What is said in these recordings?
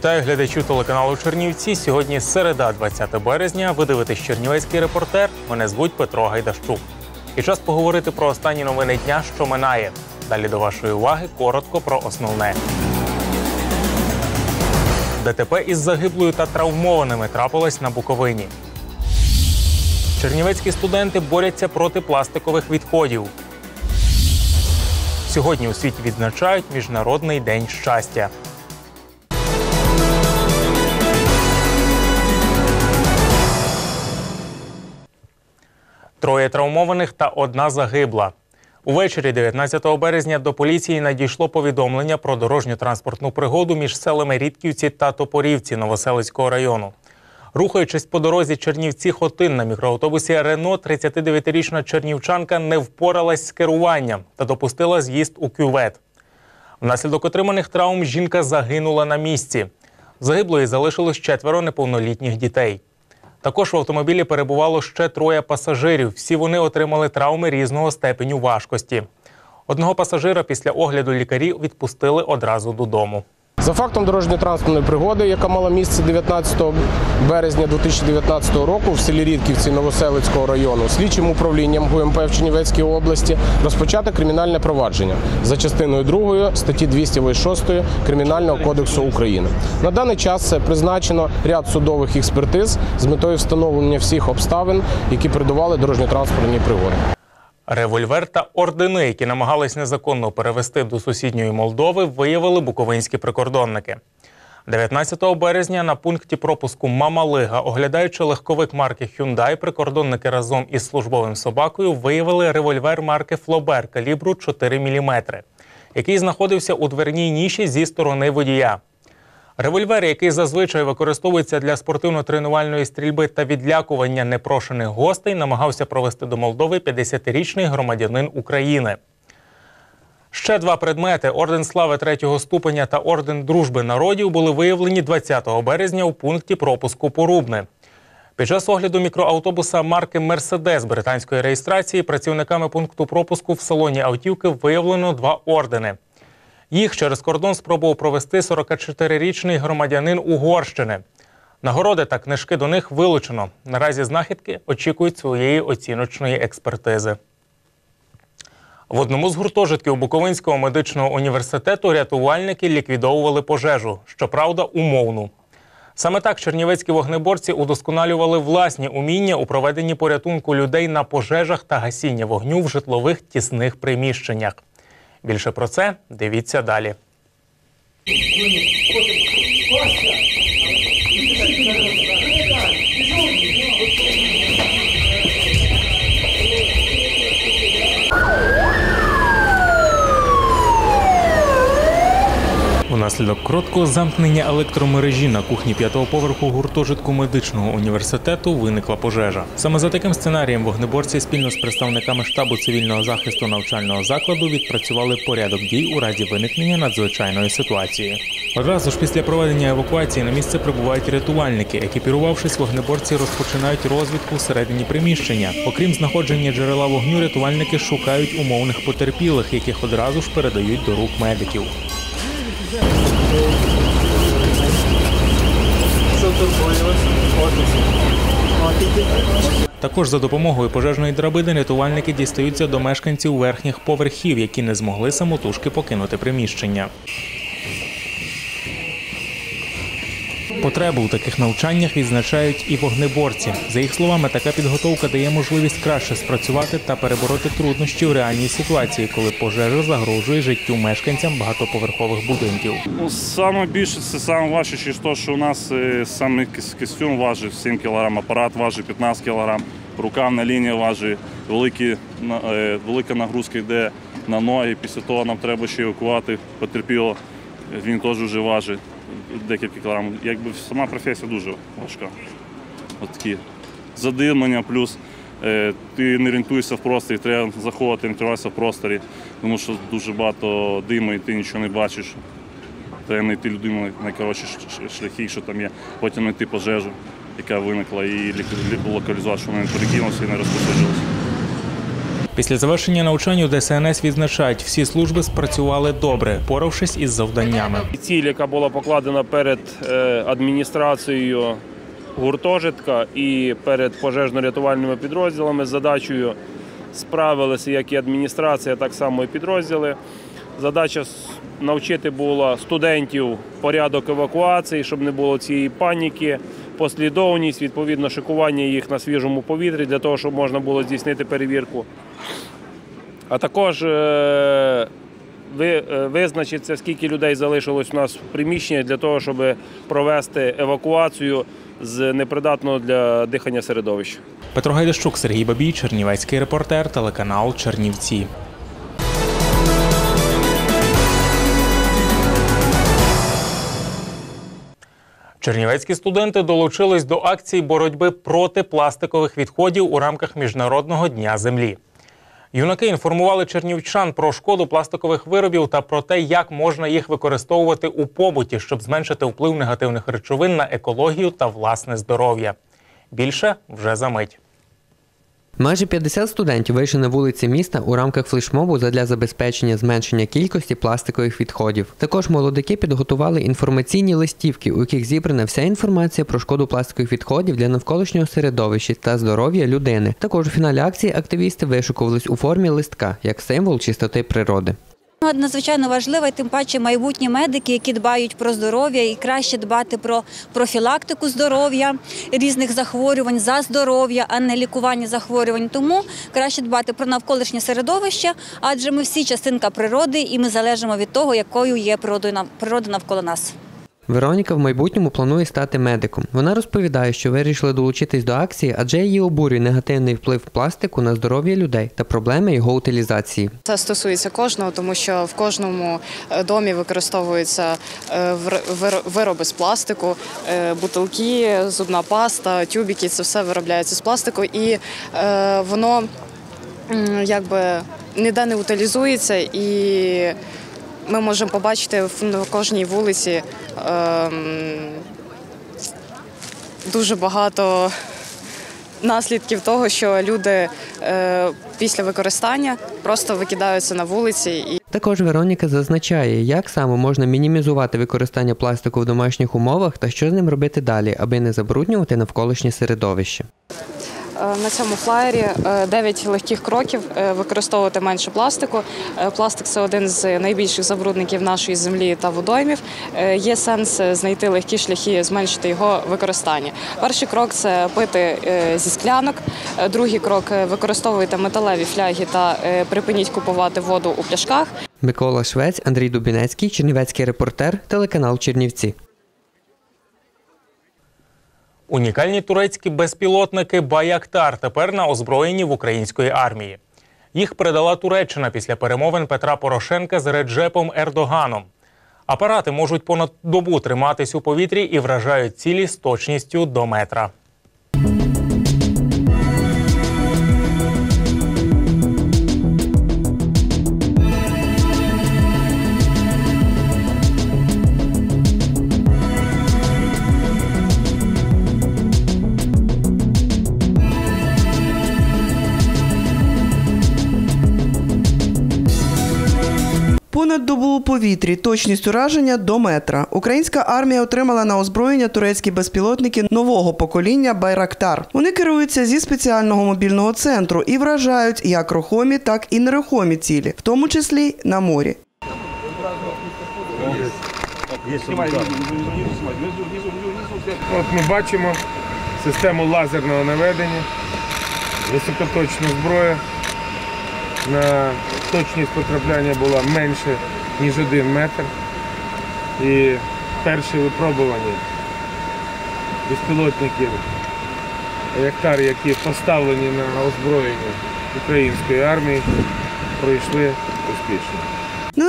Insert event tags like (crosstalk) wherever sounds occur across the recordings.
Вітаю глядачів телеканалу Чернівці. Сьогодні середа, 20 березня. Ви дивитесь Чернівецький репортер. Мене звуть Петро Гайдащук. І час поговорити про останні новини дня, що минає. Далі до вашої уваги коротко про основне. ДТП із загиблою та травмованими трапилось на Буковині. Чернівецькі студенти борються проти пластикових відходів. Сьогодні у світі відзначають Міжнародний день щастя. Троє травмованих та одна загибла. Увечері 19 березня до поліції надійшло повідомлення про дорожню транспортну пригоду між селами Рідківці та Топорівці Новоселицького району. Рухаючись по дорозі Чернівці Хотин на мікроавтобусі Рено, 39-річна чернівчанка не впоралась з керуванням та допустила з'їзд у кювет. Внаслідок отриманих травм жінка загинула на місці. Загиблої залишилось четверо неповнолітніх дітей. Також в автомобілі перебувало ще троє пасажирів. Всі вони отримали травми різного степеню важкості. Одного пасажира після огляду лікарів відпустили одразу додому. За фактом дорожньо-транспортної пригоди, яка мала місце 19 березня 2019 року в селі Рідківці Новоселицького району, слідчим управлінням ГУМП в Чернівецькій області розпочато кримінальне провадження за частиною 2 статті 206 Кримінального кодексу України. На даний час призначено ряд судових експертиз з метою встановлення всіх обставин, які передували дорожньо-транспортній пригоді. Револьвер та ордени, які намагались незаконно перевести до сусідньої Молдови, виявили буковинські прикордонники. 19 березня на пункті пропуску Мамалига, оглядаючи легковик марки Hyundai, прикордонники разом із службовим собакою виявили револьвер марки Флобер калібру 4 мм, який знаходився у дверній ніші зі сторони водія. Револьвер, який зазвичай використовується для спортивно-тренувальної стрільби та відлякування непрошених гостей, намагався провести до Молдови 50-річний громадянин України. Ще два предмети орден слави третього ступеня та орден дружби народів були виявлені 20 березня у пункті пропуску Порубне. Під час огляду мікроавтобуса марки Мерседес британської реєстрації працівниками пункту пропуску в салоні автівки виявлено два ордени. Їх через кордон спробував провести 44-річний громадянин Угорщини. Нагороди та книжки до них вилучено. Наразі знахідки очікують своєї оціночної експертизи. В одному з гуртожитків Буковинського медичного університету рятувальники ліквідовували пожежу, щоправда, умовну. Саме так чернівецькі вогнеборці удосконалювали власні уміння у проведенні порятунку людей на пожежах та гасіння вогню в житлових тісних приміщеннях. Більше про це дивіться далі. Унаслідок короткого замкнення електромережі на кухні п'ятого поверху гуртожитку медичного університету виникла пожежа. Саме за таким сценарієм вогнеборці спільно з представниками штабу цивільного захисту навчального закладу відпрацювали порядок дій у разі виникнення надзвичайної ситуації. Одразу ж після проведення евакуації на місце прибувають рятувальники. Екіпірувавшись, вогнеборці розпочинають розвідку всередині приміщення. Окрім знаходження джерела вогню, рятувальники шукають умовних потерпілих, яких одразу ж передають до рук медиків. Також за допомогою пожежної драбини рятувальники дістаються до мешканців верхніх поверхів, які не змогли самотужки покинути приміщення. Потребу у таких навчаннях відзначають і вогнеборці. За їх словами, така підготовка дає можливість краще спрацювати та перебороти труднощі в реальній ситуації, коли пожежа загрожує життю мешканцям багатоповерхових будинків. Ну, саме більше це саме важче, те, що у нас е, саме костюм важить 7 кг, апарат важить 15 кг, рукавна лінія важить, великі, е, велика нагрузка йде на ноги. Після того нам треба ще евакувати потерпіло Він теж вже важить декілька кілограмів. Якби сама професія дуже важка. От такі задимлення, плюс е, ти не орієнтуєшся в просторі, треба заходити, орієнтуватися в просторі, тому що дуже багато диму і ти нічого не бачиш. Треба знайти людину найкоротші ш- ш- шляхи, що там є, потім знайти пожежу, яка виникла, і локалізувати, щоб вона не перекинулася і не розпосажилася. Після завершення навчань у ДСНС відзначають, всі служби спрацювали добре, поравшись із завданнями. Ціль, яка була покладена перед е, адміністрацією гуртожитка і перед пожежно-рятувальними підрозділами з задачею справилися як і адміністрація, так само і підрозділи. Задача навчити була студентів порядок евакуації, щоб не було цієї паніки, послідовність, відповідно шикування їх на свіжому повітрі для того, щоб можна було здійснити перевірку. А також е, е, визначиться, скільки людей залишилось у нас в приміщенні для того, щоб провести евакуацію з непридатного для дихання середовища. Петро Гайдащук, Сергій Бабій, Чернівецький репортер, телеканал Чернівці. Чернівецькі студенти долучились до акції боротьби проти пластикових відходів у рамках Міжнародного дня землі. Юнаки інформували чернівчан про шкоду пластикових виробів та про те, як можна їх використовувати у побуті, щоб зменшити вплив негативних речовин на екологію та власне здоров'я. Більше вже за мить. Майже 50 студентів вийшли на вулиці міста у рамках флешмобу задля забезпечення зменшення кількості пластикових відходів. Також молодики підготували інформаційні листівки, у яких зібрана вся інформація про шкоду пластикових відходів для навколишнього середовища та здоров'я людини. Також у фіналі акції активісти вишукувались у формі листка як символ чистоти природи. Надзвичайно важливо, і тим паче майбутні медики, які дбають про здоров'я і краще дбати про профілактику здоров'я різних захворювань за здоров'я, а не лікування захворювань. Тому краще дбати про навколишнє середовище, адже ми всі частинка природи, і ми залежимо від того, якою є природа навколо нас. Вероніка в майбутньому планує стати медиком. Вона розповідає, що вирішила долучитись до акції, адже її обурює негативний вплив пластику на здоров'я людей та проблеми його утилізації. Це стосується кожного, тому що в кожному е, домі використовуються е, вир- вир- вироби з пластику, е, бутилки, зубна паста, тюбіки. Це все виробляється з пластику, і воно якби ніде не утилізується, і ми можемо побачити в- кожній вулиці ем, дуже багато наслідків того, що люди е, після використання просто викидаються на вулиці і Також Вероніка зазначає, як саме можна мінімізувати використання пластику в домашніх умовах та що з ним робити далі, аби не забруднювати навколишнє середовище. Е, На цьому флаєрі 9 легких кроків е, використовувати менше пластику. Е, Пластик це один з найбільших забрудників нашої землі та водоймів. Е, Є сенс е, знайти легкі шляхи, зменшити його використання. Перший крок це пити е, зі склянок. Е, Другий крок е, використовуйте металеві фляги та е, припиніть купувати воду у пляшках. Микола Швець, Андрій Дубінецький, Чернівецький репортер, телеканал Чернівці. Унікальні турецькі безпілотники Баяктар тепер на озброєнні в української армії. Їх передала Туреччина після перемовин Петра Порошенка з Реджепом Ердоганом. Апарати можуть понад добу триматись у повітрі і вражають цілі з точністю до метра. Понад добу у повітрі, точність ураження до метра. Українська армія отримала на озброєння турецькі безпілотники нового покоління Байрактар. Вони керуються зі спеціального мобільного центру і вражають як рухомі, так і нерухомі цілі, в тому числі на морі. От ми бачимо систему лазерного наведення, високоточна зброя. На точність потрапляння була менше, ніж один метр. І перші випробування безпілотників Яктар, які поставлені на озброєння української армії, пройшли успішно.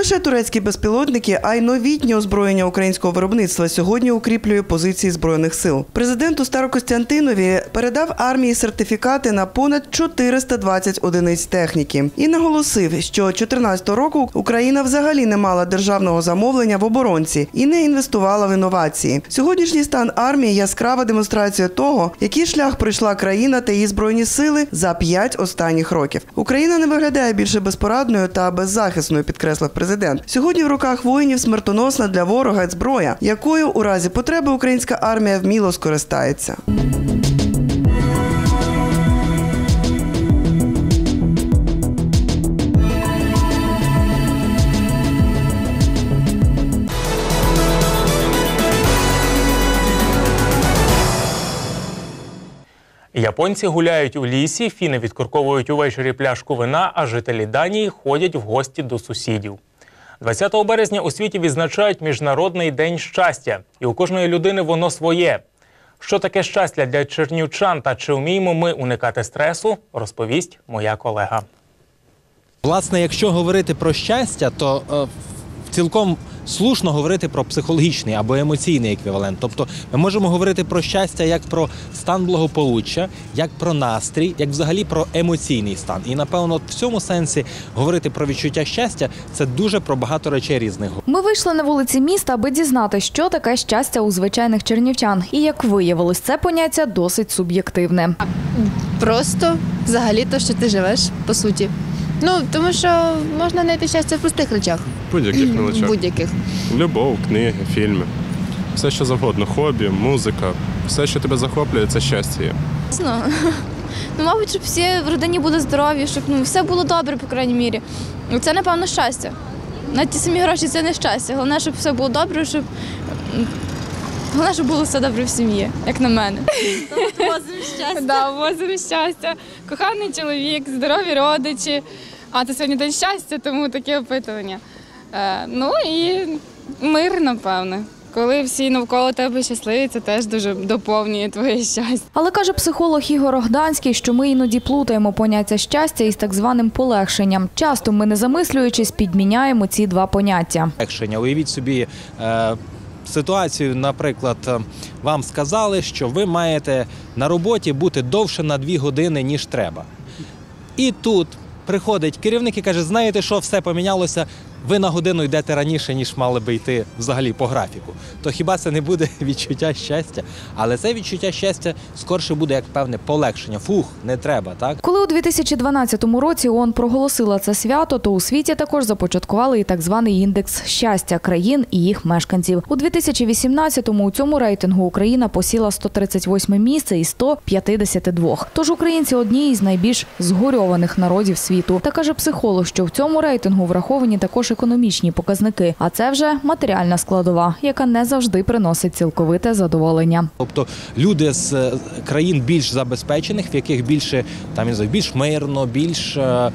Лише турецькі безпілотники, а й новітнє озброєння українського виробництва сьогодні укріплює позиції збройних сил. Президенту Старокостянтинові передав армії сертифікати на понад 420 одиниць техніки і наголосив, що 2014 року Україна взагалі не мала державного замовлення в оборонці і не інвестувала в інновації. Сьогоднішній стан армії яскрава демонстрація того, який шлях пройшла країна та її збройні сили за п'ять останніх років. Україна не виглядає більше безпорадною та беззахисною, підкреслив президент. Сьогодні в руках воїнів смертоносна для ворога зброя, якою у разі потреби українська армія вміло скористається. Японці гуляють у лісі, фіни відкурковують увечері пляшку вина, а жителі Данії ходять в гості до сусідів. 20 березня у світі відзначають Міжнародний день щастя, і у кожної людини воно своє. Що таке щастя для чернівчан та чи вміємо ми уникати стресу, розповість моя колега. Власне, якщо говорити про щастя, то е, цілком слушно говорити про психологічний або емоційний еквівалент. Тобто ми можемо говорити про щастя як про стан благополуччя, як про настрій, як взагалі про емоційний стан. І напевно, в цьому сенсі говорити про відчуття щастя це дуже про багато речей різних. Ми вийшли на вулиці міста, аби дізнати, що таке щастя у звичайних чернівчан. І як виявилось, це поняття досить суб'єктивне. Просто взагалі то, що ти живеш, по суті. Ну, тому що можна знайти щастя в простих речах. Будь-яких мелочах. Будь-яких. Любов, книги, фільми. Все, що завгодно, хобі, музика, все, що тебе захоплює, це щастя є. Ясно. Ну, мабуть, щоб всі в родині були здорові, щоб ну, все було добре, по крайній мірі. Ну, Це, напевно, щастя. Навіть ті самі гроші це не щастя. Головне, щоб все було добре, щоб. Головне, щоб було все добре в сім'ї, як на мене. Возимо щастя. Да, возимо щастя. Коханий чоловік, здорові родичі. А це сьогодні день щастя, тому таке опитування. Е, ну і мир, напевне. Коли всі навколо тебе щасливі, це теж дуже доповнює твоє щастя. Але каже психолог Ігор Огданський, що ми іноді плутаємо поняття щастя із так званим полегшенням. Часто ми, не замислюючись, підміняємо ці два поняття. Легшення. Уявіть собі е, ситуацію, наприклад, е, вам сказали, що ви маєте на роботі бути довше на дві години, ніж треба. І тут приходить керівник і каже: знаєте, що все помінялося. Ви на годину йдете раніше, ніж мали би йти взагалі по графіку. То хіба це не буде (laughs) відчуття щастя? Але це відчуття щастя скорше буде як певне полегшення. Фух, не треба, так? Коли у 2012 році ООН проголосила це свято, то у світі також започаткували і так званий індекс щастя країн і їх мешканців. У 2018-му у цьому рейтингу Україна посіла 138 місце із 152. Тож українці одні із найбільш згорьованих народів світу. Та каже психолог, що в цьому рейтингу враховані також економічні показники, а це вже матеріальна складова, яка не завжди приносить цілковите задоволення. Тобто люди з е, країн більш забезпечених, в яких більше там я знаю, більш мирно, більш е, е,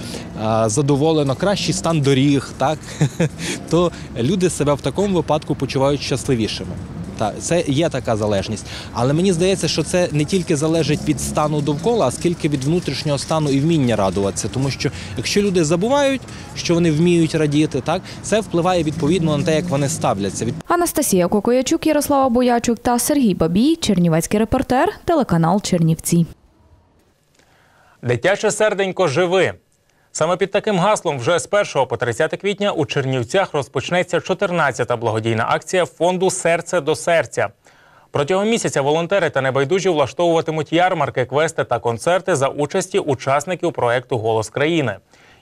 задоволено, кращий стан доріг, так (laughs) то люди себе в такому випадку почувають щасливішими. Так, це є така залежність. Але мені здається, що це не тільки залежить від стану довкола, а скільки від внутрішнього стану і вміння радуватися. Тому що якщо люди забувають, що вони вміють радіти, так це впливає відповідно на те, як вони ставляться. Анастасія Кокоячук, Ярослава Боячук та Сергій Бабій, Чернівецький репортер, телеканал Чернівці. Дитяче серденько живи. Саме під таким гаслом вже з 1 по 30 квітня у Чернівцях розпочнеться 14-та благодійна акція фонду Серце до серця. Протягом місяця волонтери та небайдужі влаштовуватимуть ярмарки, квести та концерти за участі учасників проекту Голос країни.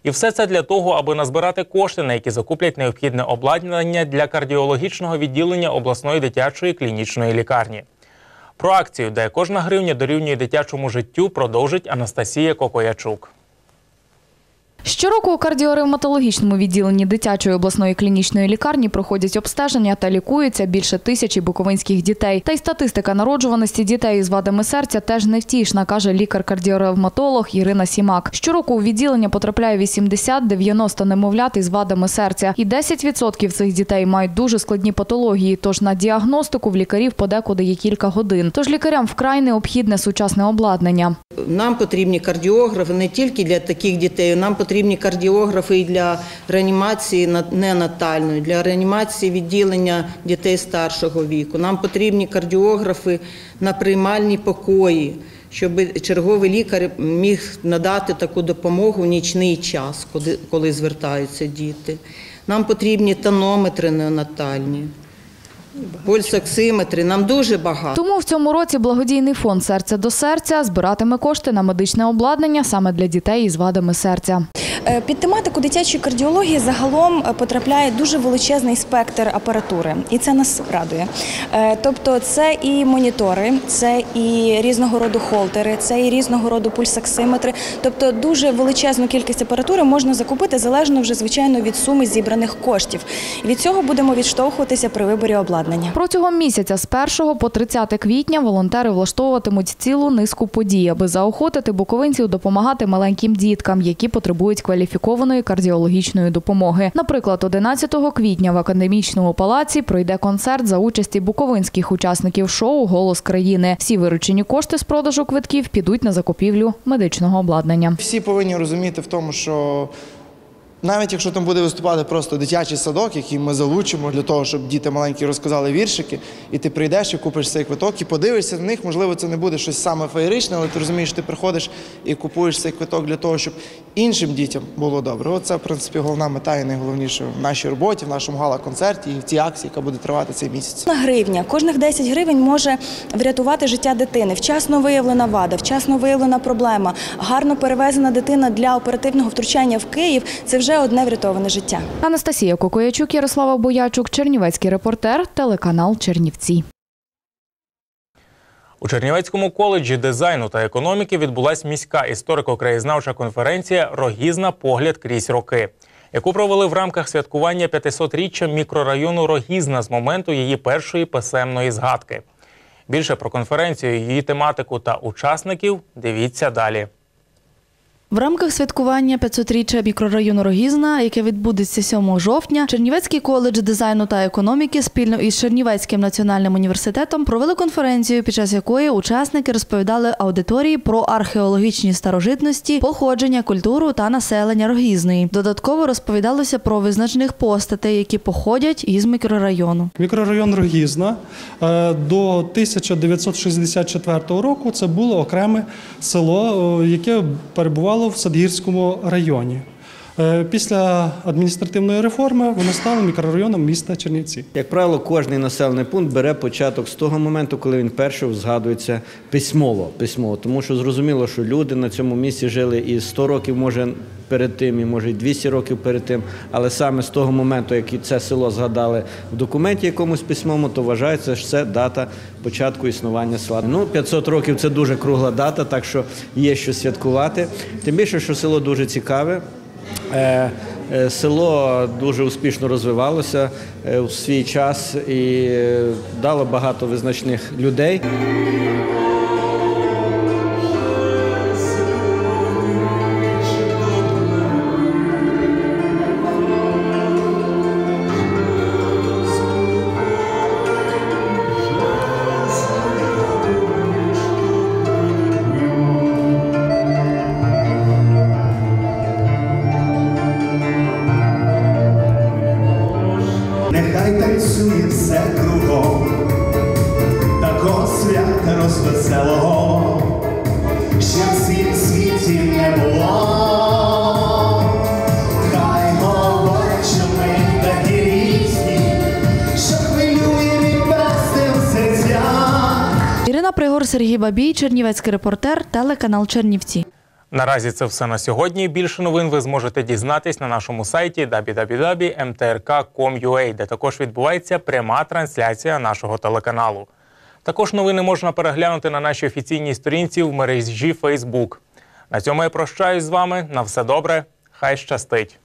І все це для того, аби назбирати кошти, на які закуплять необхідне обладнання для кардіологічного відділення обласної дитячої клінічної лікарні. Про акцію, де кожна гривня дорівнює дитячому життю, продовжить Анастасія Кокоячук. Щороку у кардіоревматологічному відділенні дитячої обласної клінічної лікарні проходять обстеження та лікуються більше тисячі буковинських дітей. Та й статистика народжуваності дітей із вадами серця теж невтішна, каже лікар-кардіоревматолог Ірина Сімак. Щороку у відділення потрапляє 80-90 немовлят із вадами серця, і 10% цих дітей мають дуже складні патології. Тож на діагностику в лікарів подекуди є кілька годин. Тож лікарям вкрай необхідне сучасне обладнання. Нам потрібні кардіографи не тільки для таких дітей, нам потрібні кардіографи і для реанімації на- ненатальної, для реанімації відділення дітей старшого віку. Нам потрібні кардіографи на приймальні покої, щоб черговий лікар міг надати таку допомогу в нічний час, коли звертаються діти. Нам потрібні тонометри неонатальні, пульсоксиметри. Нам дуже багато. Тому в цьому році благодійний фонд Серце до серця збиратиме кошти на медичне обладнання саме для дітей із вадами серця. Е, Під тематику дитячої кардіології загалом е, потрапляє дуже величезний спектр апаратури, і це нас радує. Е, Тобто, це і монітори, це і різного роду холтери, це і різного роду пульсоксиметри. Тобто, дуже величезну кількість апаратури можна закупити залежно вже звичайно від суми зібраних коштів. Від цього будемо відштовхуватися при виборі обладнання. Протягом місяця з 1 по 30 квітня волонтери влаштовуватимуть цілу низку подій, аби заохотити буковинців допомагати маленьким діткам, які потребують кваліфікованої кардіологічної допомоги. Наприклад, 11 квітня в академічному палаці пройде концерт за участі буковинських учасників шоу Голос країни. Всі виручені кошти з продажу квитків підуть на закупівлю медичного обладнання. Всі повинні розуміти в тому, що навіть якщо там буде виступати просто дитячий садок, який ми залучимо для того, щоб діти маленькі розказали віршики, і ти прийдеш і купиш цей квиток і подивишся на них, можливо, це не буде щось саме феєричне, але ти розумієш, ти приходиш і купуєш цей квиток для того, щоб іншим дітям було добре. Оце, в принципі, головна мета і найголовніше в нашій роботі, в нашому гала-концерті і в цій акції, яка буде тривати цей місяць. Кожна гривня, кожних 10 гривень може врятувати життя дитини. Вчасно виявлена вада, вчасно виявлена проблема, гарно перевезена дитина для оперативного втручання в Київ. Це вже одне врятоване життя. Анастасія Кокоячук, Ярослава Боячук, Чернівецький репортер, телеканал Чернівці. У Чернівецькому коледжі дизайну та економіки відбулася міська історико-краєзнавча конференція Рогізна погляд крізь роки, яку провели в рамках святкування 500-річчя мікрорайону Рогізна з моменту її першої писемної згадки. Більше про конференцію, її тематику та учасників дивіться далі. В рамках святкування 500-річчя мікрорайону Рогізна, яке відбудеться 7 жовтня, Чернівецький коледж дизайну та економіки спільно із Чернівецьким національним університетом провели конференцію, під час якої учасники розповідали аудиторії про археологічні старожитності, походження, культуру та населення Рогізної. Додатково розповідалося про визначених постатей, які походять із мікрорайону. Мікрорайон Рогізна е, до 1964 року це було окреме село, е, яке перебувало в Садгірському районі. Е, Після адміністративної реформи воно стало мікрорайоном міста Чернівці. Як правило, кожний населений пункт бере початок з того моменту, коли він перший згадується письмово. письмово. Тому що зрозуміло, що люди на цьому місці жили і 100 років, може перед тим, і може і 200 років перед тим. Але саме з того моменту, як це село згадали в документі якомусь письмовому, то вважається, що це дата початку існування села. Ну, 500 років це дуже кругла дата, так що є що святкувати. Тим більше, що село дуже цікаве. Е, е, Село дуже успішно розвивалося е, у свій час і е, дало багато визначних людей. Ірина Пригор, Сергій Бабій, Чернівецький репортер, телеканал Чернівці. Наразі це все на сьогодні. Більше новин ви зможете дізнатись на нашому сайті www.mtrk.com.ua, де також відбувається пряма трансляція нашого телеканалу. Також новини можна переглянути на нашій офіційній сторінці в мережі Facebook. На цьому я прощаюсь з вами. На все добре. Хай щастить!